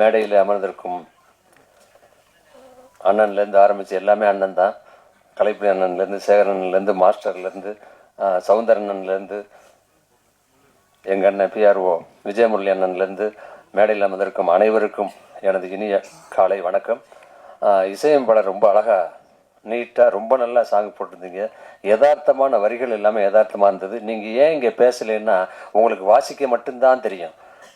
மேடையில் அமர்ந்திருக்கும் அண்ணன்லேருந்து ஆரம்பித்து எல்லாமே அண்ணன் தான். கலைப்பிடி அண்ணன்லேருந்து சேகரன்லேருந்து மாஸ்டர்லேருந்து சவுந்தரண்ணன்லேருந்து எங்கள் அண்ணன் பிஆர்ஓ விஜயமுரளி அண்ணன்லேருந்து மேடையில் அமர்ந்திருக்கும் அனைவருக்கும் எனது இனிய காலை வணக்கம். இசையும் இசையமைப்பாளர் ரொம்ப அழகாக நீட்டாக ரொம்ப நல்லா சாங் போட்டிருந்தீங்க. யதார்த்தமான வரிகள் எல்லாமே யதார்த்தமாக இருந்தது. நீங்கள் ஏன் இங்கே பேசலைன்னா உங்களுக்கு வாசிக்க மட்டும்தான் தெரியும்.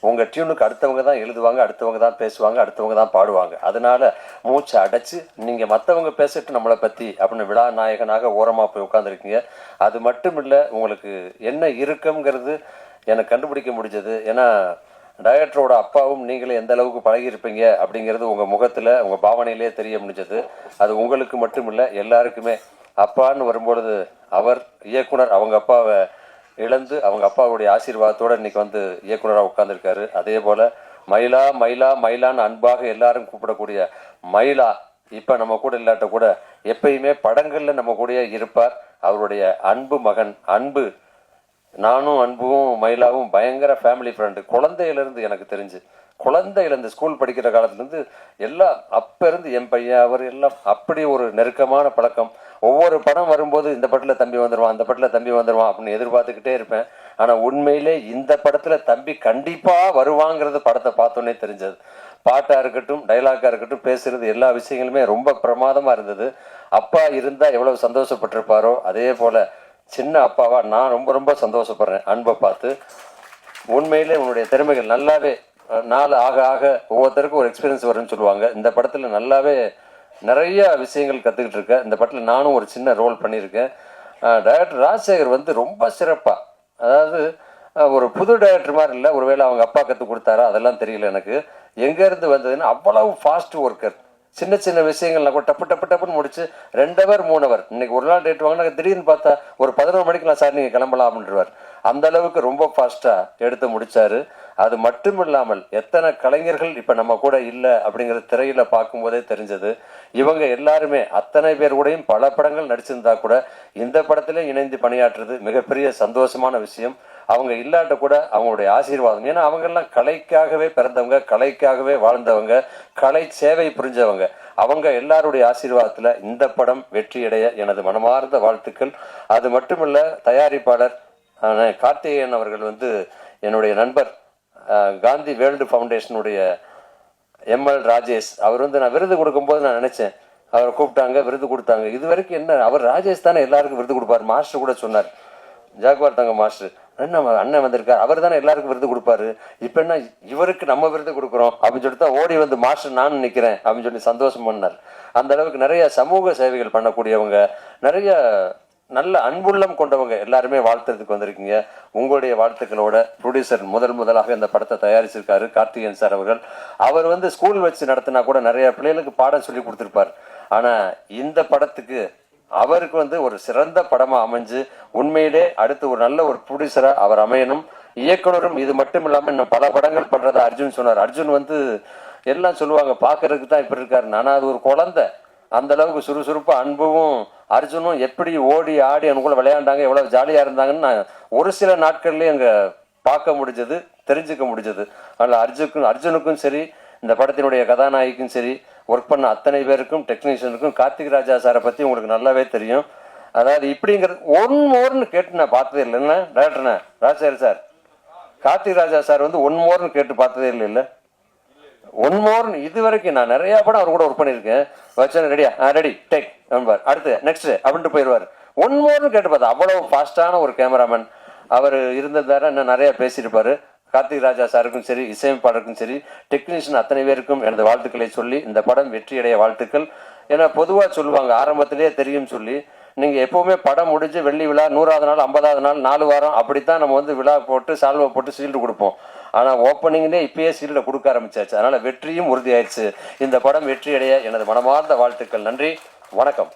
உங்கள் டியூனுக்கு அடுத்தவங்க தான் எழுதுவாங்க அடுத்தவங்க தான் பேசுவாங்க அடுத்தவங்க தான் பாடுவாங்க. அதனால் மூச்சை அடைச்சு நீங்கள் மற்றவங்க பேசிட்டு நம்மளை பற்றி அப்படின்னு விழா நாயகனாக ஓரமாக போய் உட்காந்துருக்கீங்க அது மட்டும் இல்லை உங்களுக்கு என்ன இருக்குங்கிறது எனக்கு கண்டுபிடிக்க முடிஞ்சது. ஏன்னா டைரக்டரோட அப்பாவும் நீங்களும் எந்த அளவுக்கு பழகியிருப்பீங்க அப்படிங்கிறது உங்கள் முகத்தில் உங்கள் பாவனையிலே தெரிய முடிஞ்சது. அது உங்களுக்கு மட்டும் இல்லை எல்லாருக்குமே. அப்பான்னு வரும்பொழுது அவர் இயக்குனர் அவங்க அப்பாவை இழந்து அவங்க அப்பாவுடைய ஆசீர்வாதத்தோடு இன்னைக்கு வந்து இயக்குனராக உட்காந்துருக்காரு அதே போல் மயிலா மயிலா மயிலான்னு அன்பாக எல்லாரும் கூப்பிடக்கூடிய மயிலா இப்போ நம்ம கூட இல்லாட்ட கூட எப்பயுமே படங்களில் நம்ம கூடயே இருப்பார். அவருடைய அன்பு மகன் அன்பு. நானும் அன்பும் மயிலாவும் பயங்கர ஃபேமிலி ஃப்ரெண்டு குழந்தையிலேருந்து எனக்கு தெரிஞ்சு குழந்தையிலேருந்து ஸ்கூல் படிக்கிற காலத்துலேருந்து எல்லாம் அப்போ இருந்து என் பையன் அவர் எல்லாம் அப்படி ஒரு நெருக்கமான பழக்கம். ஒவ்வொரு படம் வரும்போது இந்த படத்தில் தம்பி வந்துடுவான் அந்த படத்தில் தம்பி வந்துடுவான் அப்படின்னு எதிர்பார்த்துக்கிட்டே இருப்பேன். ஆனால் உண்மையிலே இந்த படத்தில் தம்பி கண்டிப்பாக வருவாங்கிறது படத்தை பார்த்தோன்னே தெரிஞ்சது. பாட்டாக இருக்கட்டும் டைலாக்காக இருக்கட்டும் பேசுறது எல்லா விஷயங்களுமே ரொம்ப பிரமாதமாக இருந்தது. அப்பா இருந்தால் எவ்வளோ சந்தோஷப்பட்டிருப்பாரோ அதே போல் சின்ன அப்பாவா நான் ரொம்ப ரொம்ப சந்தோஷப்படுறேன் அன்பை பார்த்து. உண்மையிலே உன்னுடைய திறமைகள் நல்லாவே நாள் ஆக ஆக ஒவ்வொருத்தருக்கும் ஒரு எக்ஸ்பீரியன்ஸ் வரும்னு சொல்லுவாங்க. இந்த படத்தில் நல்லாவே நிறைய விஷயங்கள் கற்றுக்கிட்டு இருக்கேன் இந்த படத்தில் நானும் ஒரு சின்ன ரோல் பண்ணியிருக்கேன். டைரக்டர் ராஜசேகர் வந்து ரொம்ப சிறப்பாக அதாவது ஒரு புது டைரக்டர் மாதிரி இல்லை. ஒருவேளை அவங்க அப்பா கற்றுக் கொடுத்தாரா? அதெல்லாம் தெரியல எனக்கு. எங்கேருந்து வந்ததுன்னு அவ்வளவு ஃபாஸ்ட் ஒர்க்கர் சின்ன சின்ன விஷயங்கள்லாம் கூட டப்பு டப்பு டப்புன்னு முடிச்சு ரெண்டவர் மூணவர் இன்னைக்கு ஒரு நாள் டேட் வாங்கினா திடீர்னு பார்த்தா ஒரு பதினோரு மணிக்கெல்லாம் சார் நீங்கள் கிளம்பலாம் அப்படின்றவர் அந்த அளவுக்கு ரொம்ப ஃபாஸ்ட்டாக எடுத்து முடிச்சாரு. அது மட்டும் இல்லாமல் எத்தனை கலைஞர்கள் இப்போ நம்ம கூட இல்லை அப்படிங்கிறது திரையில பார்க்கும்போதே தெரிஞ்சது. இவங்க எல்லாருமே அத்தனை பேர் கூடயும் பல படங்கள் நடிச்சிருந்தா கூட இந்த படத்திலே இணைந்து பணியாற்றுறது மிகப்பெரிய சந்தோஷமான விஷயம். அவங்க இல்லாட்ட கூட அவங்களுடைய ஆசீர்வாதம். ஏன்னா அவங்கெல்லாம் கலைக்காகவே பிறந்தவங்க கலைக்காகவே வாழ்ந்தவங்க கலை சேவை புரிஞ்சவங்க. அவங்க எல்லாருடைய ஆசீர்வாதத்துல இந்த படம் வெற்றியடைய எனது மனமார்ந்த வாழ்த்துக்கள். அது மட்டுமல்ல தயாரிப்பாளர் ஆனால் கார்த்திகேயன் அவர்கள் வந்து என்னுடைய நண்பர் காந்தி வேர்ல்டு ஃபவுண்டேஷனுடைய எம்எல் ராஜேஷ். அவர் வந்து நான் விருது கொடுக்கும்போது நான் நினச்சேன் அவரை கூப்பிட்டாங்க விருது கொடுத்தாங்க. இது வரைக்கும் என்ன அவர் ராஜேஷ் தானே எல்லாருக்கும் விருது கொடுப்பார். மாஸ்டர் கூட சொன்னார். ஜாகுவார் தங்க மாஸ்டர். அண்ணன் அண்ணன் வந்திருக்கார். அவர் தானே எல்லாருக்கும் விருது கொடுப்பாரு. இப்போ என்ன இவருக்கு நம்ம விருது கொடுக்குறோம் அப்படின்னு சொல்லிட்டு தான் ஓடி வந்து மாஸ்டர் நான் நிற்கிறேன் அப்படின்னு சொல்லி சந்தோஷம் பண்ணார். அந்த அளவுக்கு நிறைய சமூக சேவைகள் பண்ணக்கூடியவங்க நிறைய நல்ல அன்புள்ளம் கொண்டவங்க எல்லாருமே வாழ்த்துறதுக்கு வந்திருக்கீங்க. உங்களுடைய வாழ்த்துக்களோட ப்ரொடியூசர் முதல் முதலாக இந்த படத்தை தயாரிச்சிருக்காரு கார்த்திகேயன் சார் அவர்கள். அவர் வந்து ஸ்கூல் வச்சு நடத்தினா கூட நிறைய பிள்ளைகளுக்கு பாடம் சொல்லி கொடுத்துருப்பார். ஆனா இந்த படத்துக்கு அவருக்கு வந்து ஒரு சிறந்த படமா அமைஞ்சு உண்மையிலே அடுத்து ஒரு நல்ல ஒரு ப்ரொடியூசரா அவர் அமையணும். இயக்குனரும் இது மட்டும் இல்லாம இன்னும் பல படங்கள் பண்றதா அர்ஜுன் சொன்னார். அர்ஜுன் வந்து எல்லாம் சொல்லுவாங்க பாக்குறதுக்கு தான் இப்படி இருக்காரு. ஆனா அது ஒரு குழந்தை. அந்த அளவுக்கு சுறுசுறுப்பாக அன்பும் அர்ஜுனும் எப்படி ஓடி ஆடி அனுகூல விளையாண்டாங்க எவ்வளவு ஜாலியா இருந்தாங்கன்னு நான் ஒரு சில நாட்கள்லயே அங்க பார்க்க முடிஞ்சது தெரிஞ்சுக்க முடிஞ்சது. அதனால அர்ஜுனுக்கும் அர்ஜுனுக்கும் சரி இந்த படத்தினுடைய கதாநாயகிக்கும் சரி ஒர்க் பண்ண அத்தனை பேருக்கும் டெக்னீஷியனுக்கும் கார்த்திக் ராஜா சாரை பத்தி உங்களுக்கு நல்லாவே தெரியும். அதாவது இப்படிங்கிறது ஒன் மோர்னு கேட்டு நான் பார்த்ததே இல்லை என்ன டேரக்டர்ண்ணே ராஜசேகர் சார் கார்த்திக் ராஜா சார் வந்து ஒன் மோர்னு கேட்டு பார்த்ததே இல்லை இல்லை ஒன் மோர் இது வரைக்கும் நான் நிறைய படம் அவர் கூட ஒர்க் பண்ணியிருக்கேன். வச்சேன் ரெடியா ஆ? ரெடி டேக் அடுத்து நெக்ஸ்ட் அப்படின்ட்டு போயிடுவார். ஒன் மோர்னு கேட்டு பார்த்தா அவ்வளவு ஃபாஸ்டான ஒரு கேமராமேன் அவர் இருந்ததார இன்னும் நிறையா பேசியிருப்பாரு. கார்த்திக் ராஜா சாருக்கும் சரி இசையமைப்பாளருக்கும் சரி டெக்னீஷியன் அத்தனை பேருக்கும் எனது வாழ்த்துக்களை சொல்லி இந்த படம் வெற்றியடைய வாழ்த்துக்கள். ஏன்னா பொதுவாக சொல்லுவாங்க ஆரம்பத்திலேயே தெரியும் சொல்லி நீங்கள் எப்போவுமே படம் முடிஞ்சு வெள்ளி விழா நூறாவது நாள் ஐம்பதாவது நாள் நாலு வாரம் அப்படித்தான் நம்ம வந்து விழா போட்டு சால்வை போட்டு சீல்டு கொடுப்போம். ஆனால் ஓப்பனிங்லேயே இப்பயே சீரியலை கொடுக்க ஆரம்பிச்சாச்சு. அதனால் வெற்றியும் உறுதியாயிருச்சு இந்த படம் வெற்றியடைய எனது மனமார்ந்த வாழ்த்துக்கள். நன்றி. வணக்கம்.